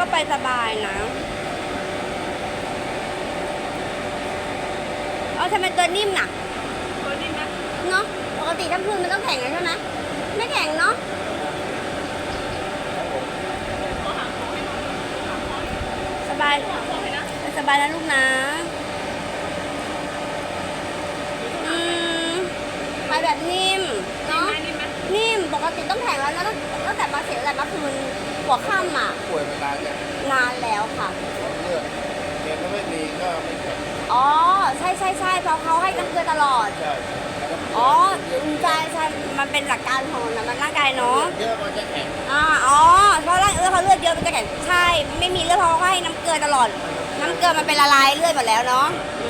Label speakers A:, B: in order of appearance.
A: สบายนะเออทำไมตัวนิ่มน่ะ
B: ตัวนี้นะ
A: เนาะปกติถ้าพื้นมันต้องแข็งเลยใช่ไหมไม่แข็งเนาะ
B: ขอหาของให้น้องหาของ
A: สบาย
B: หาของให้นะ
A: สบายนะลูกนะอืมไปแบบนิ่ม
B: นี่
A: เนาะ หัวค่ำอะ
C: ป่วยมานานเนี่ย
A: นานแล้วค่ะ
C: เลือดเกณฑ์ก็ไม่ดีก็ไม่แข็ง
A: อ๋อ ใช่ใช่ใช่เพราะเขาให้น้ำเกลือตลอด
C: ใช่แล้วก็
A: อ๋อใช่ใช่มันเป็นหลักการของน้ำร่างกายเนาะ
C: เยอะมันจะแข็ง
A: อ่าอ๋อ เพราะร่างเออเขาเลือดเยอะมันจะแข็งใช่ ไม่มีเลือดเพราะเขาให้น้ำเกลือตลอด น้ำเกลือมันเป็นละลายเลือดหมดแล้วเนาะอืม